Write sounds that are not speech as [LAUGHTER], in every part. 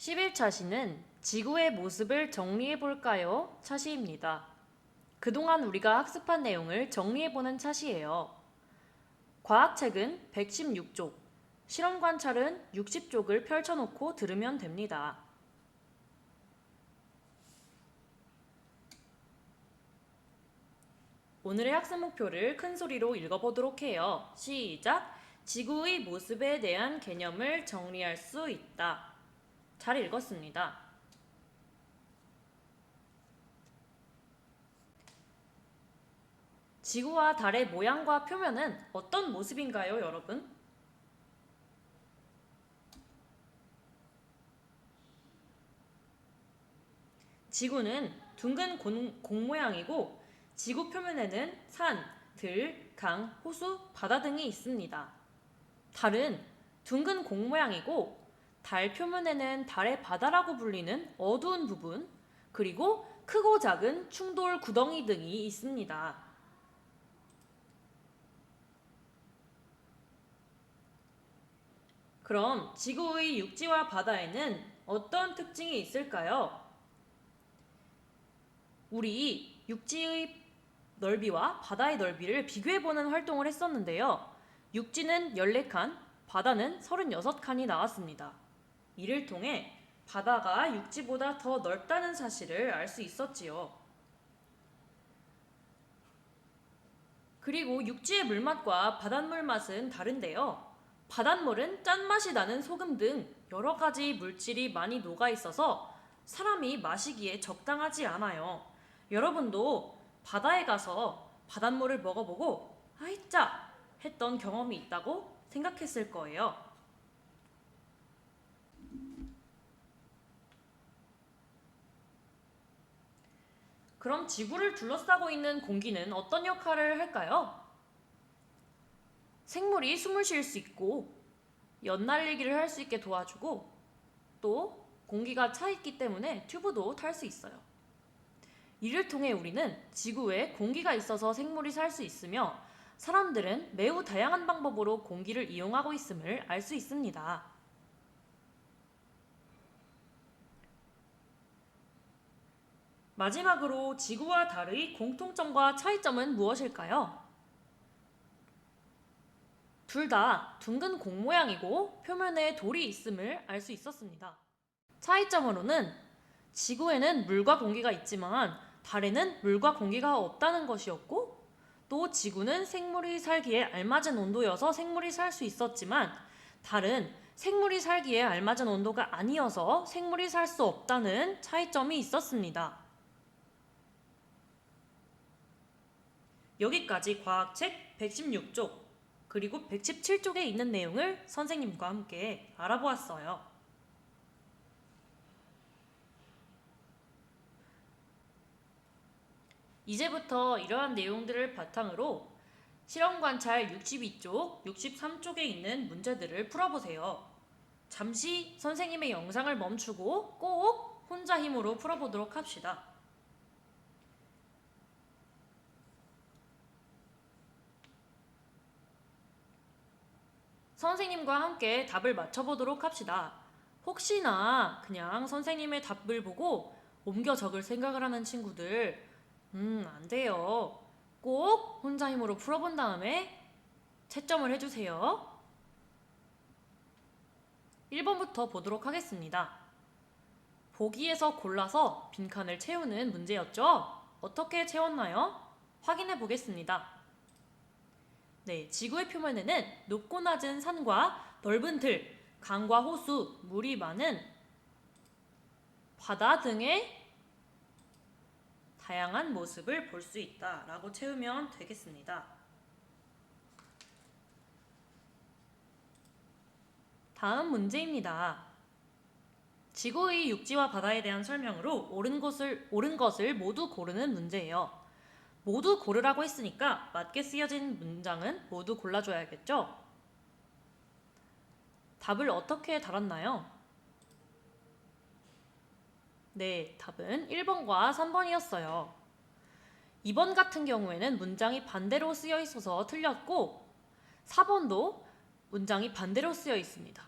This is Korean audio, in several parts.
11차 시는 지구의 모습을 정리해 볼까요? 차시입니다. 그동안 우리가 학습한 내용을 정리해 보는 차시예요. 과학책은 116쪽, 실험 관찰은 60쪽을 펼쳐놓고 들으면 됩니다. 오늘의 학습 목표를 큰 소리로 읽어보도록 해요. 시작! 지구의 모습에 대한 개념을 정리할 수 있다. 잘 읽었습니다. 지구와 달의 모양과 표면은 어떤 모습인가요, 여러분? 지구는 둥근 공, 공 모양이고 지구 표면에는 산, 들, 강, 호수, 바다 등이 있습니다. 달은 둥근 공 모양이고 달 표면에는 달의 바다라고 불리는 어두운 부분, 그리고 크고 작은 충돌 구덩이 등이 있습니다. 그럼 지구의 육지와 바다에는 어떤 특징이 있을까요? 우리 육지의 넓이와 바다의 넓이를 비교해보는 활동을 했었는데요. 육지는 14칸, 바다는 36칸이 나왔습니다. 이를 통해 바다가 육지보다 더 넓다는 사실을 알 수 있었지요. 그리고 육지의 물맛과 바닷물 맛은 다른데요. 바닷물은 짠맛이 나는 소금 등 여러 가지 물질이 많이 녹아 있어서 사람이 마시기에 적당하지 않아요. 여러분도 바다에 가서 바닷물을 먹어보고 아이짜 했던 경험이 있다고 생각했을 거예요. 그럼 지구를 둘러싸고 있는 공기는 어떤 역할을 할까요? 생물이 숨을 쉴 수 있고 연날리기를 할 수 있게 도와주고 또 공기가 차 있기 때문에 튜브도 탈 수 있어요. 이를 통해 우리는 지구에 공기가 있어서 생물이 살 수 있으며 사람들은 매우 다양한 방법으로 공기를 이용하고 있음을 알 수 있습니다. 마지막으로 지구와 달의 공통점과 차이점은 무엇일까요? 둘 다 둥근 공 모양이고 표면에 돌이 있음을 알 수 있었습니다. 차이점으로는 지구에는 물과 공기가 있지만 달에는 물과 공기가 없다는 것이었고 또 지구는 생물이 살기에 알맞은 온도여서 생물이 살 수 있었지만 달은 생물이 살기에 알맞은 온도가 아니어서 생물이 살 수 없다는 차이점이 있었습니다. 여기까지 과학책 116쪽 그리고 117쪽에 있는 내용을 선생님과 함께 알아보았어요. 이제부터 이러한 내용들을 바탕으로 실험 관찰 62쪽, 63쪽에 있는 문제들을 풀어보세요. 잠시 선생님의 영상을 멈추고 꼭 혼자 힘으로 풀어보도록 합시다. 선생님과 함께 답을 맞춰보도록 합시다. 혹시나 그냥 선생님의 답을 보고 옮겨 적을 생각을 하는 친구들, 음, 안 돼요. 꼭 혼자 힘으로 풀어본 다음에 채점을 해주세요. 1번부터 보도록 하겠습니다. 보기에서 골라서 빈칸을 채우는 문제였죠? 어떻게 채웠나요? 확인해 보겠습니다. 네, 지구의 표면에는 높고 낮은 산과 넓은 들, 강과 호수, 물이 많은 바다 등의 다양한 모습을 볼 수 있다라고 채우면 되겠습니다. 다음 문제입니다. 지구의 육지와 바다에 대한 설명으로 옳은 것을 옳은 것을 모두 고르는 문제예요. 모두 고르라고 했으니까 맞게 쓰여진 문장은 모두 골라줘야겠죠? 답을 어떻게 달았나요? 네, 답은 1번과 3번이었어요. 2번 같은 경우에는 문장이 반대로 쓰여 있어서 틀렸고 4번도 문장이 반대로 쓰여 있습니다.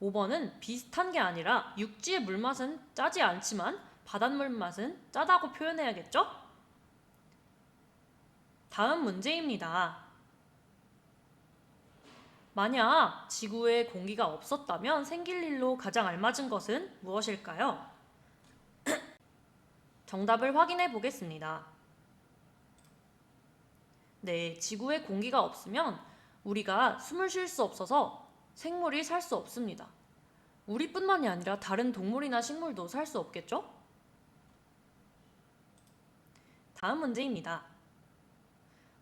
5번은 비슷한 게 아니라 육지의 물맛은 짜지 않지만 바닷물 맛은 짜다고 표현해야겠죠? 다음 문제입니다. 만약 지구에 공기가 없었다면 생길 일로 가장 알맞은 것은 무엇일까요? [CLEARS THROAT] 정답을 확인해 보겠습니다. 네, 지구에 공기가 없으면 우리가 숨을 쉴 수 없어서 생물이 살 수 없습니다. 우리뿐만이 아니라 다른 동물이나 식물도 살 수 없겠죠? 다음 문제입니다.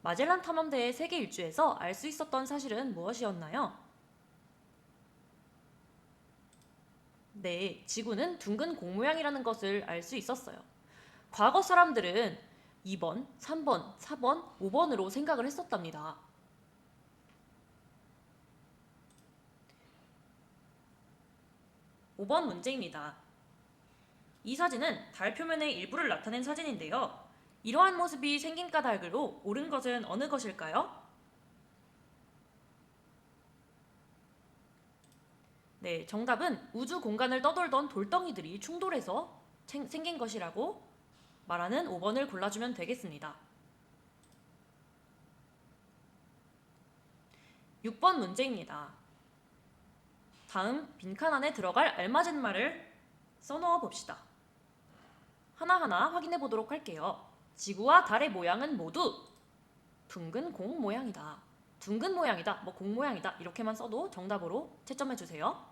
마젤란 탐험대의 세계 일주에서 알 수 있었던 사실은 무엇이었나요? 네, 지구는 둥근 공 모양이라는 것을 알 수 있었어요. 과거 사람들은 2번, 3번, 4번, 5번으로 생각을 했었답니다. 오번 문제입니다. 이 사진은 달 표면의 일부를 나타낸 사진인데요. 이러한 모습이 생긴 까닭으로 옳은 것은 어느 것일까요? 네, 정답은 우주 공간을 떠돌던 돌덩이들이 충돌해서 생- 생긴 것이라고 말하는 5번을 골라주면 되겠습니다. 6번 문제입니다. 다음 빈칸 안에 들어갈 알맞은 말을 써넣어 봅시다. 하나하나 확인해 보도록 할게요. 지구와 달의 모양은 모두 둥근 공 모양이다. 둥근 모양이다. 뭐 공 모양이다. 이렇게만 써도 정답으로 채점해 주세요.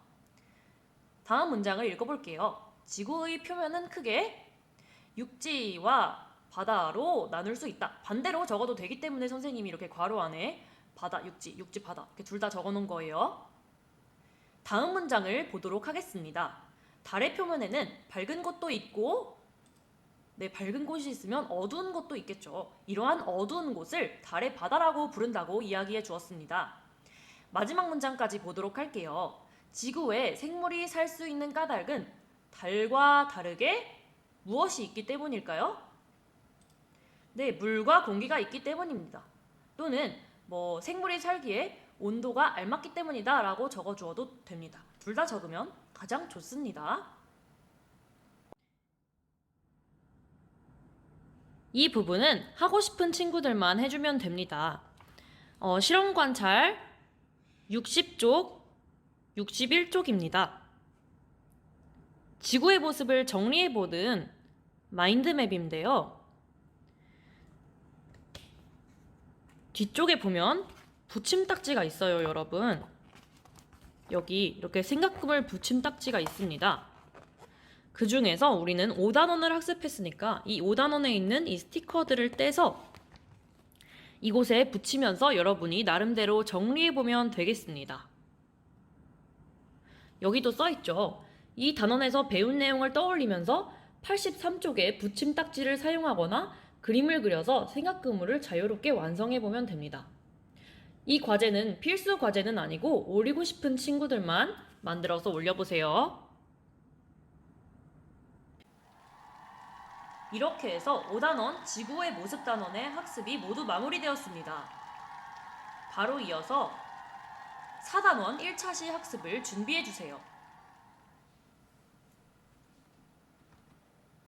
다음 문장을 읽어볼게요. 지구의 표면은 크게 육지와 바다로 나눌 수 있다. 반대로 적어도 되기 때문에 선생님이 이렇게 괄호 안에 바다, 육지, 육지, 바다 이렇게 둘 다 적어 놓은 거예요. 다음 문장을 보도록 하겠습니다. 달의 표면에는 밝은 곳도 있고 네, 밝은 곳이 있으면 어두운 곳도 있겠죠. 이러한 어두운 곳을 달의 바다라고 부른다고 이야기해 주었습니다. 마지막 문장까지 보도록 할게요. 지구에 생물이 살 수 있는 까닭은 달과 다르게 무엇이 있기 때문일까요? 네, 물과 공기가 있기 때문입니다. 또는 뭐 생물이 살기에 온도가 알맞기 때문이다라고 적어 주어도 됩니다. 둘 다 적으면 가장 좋습니다. 이 부분은 하고 싶은 친구들만 해주면 됩니다. 어, 실험 관찰 60쪽, 61쪽입니다. 지구의 모습을 정리해보는 마인드맵인데요. 뒤쪽에 보면 붙임딱지가 있어요, 여러분. 여기 이렇게 생각금을 붙임딱지가 있습니다. 그 중에서 우리는 5단원을 학습했으니까 이 5단원에 있는 이 스티커들을 떼서 이곳에 붙이면서 여러분이 나름대로 정리해 보면 되겠습니다. 여기도 써 있죠. 이 단원에서 배운 내용을 떠올리면서 83쪽에 붙임 딱지를 사용하거나 그림을 그려서 생각 그물을 자유롭게 완성해 보면 됩니다. 이 과제는 필수 과제는 아니고 올리고 싶은 친구들만 만들어서 올려보세요. 이렇게 해서 5단원 지구의 모습 단원의 학습이 모두 마무리되었습니다. 바로 이어서 4단원 1차 시 학습을 준비해 주세요.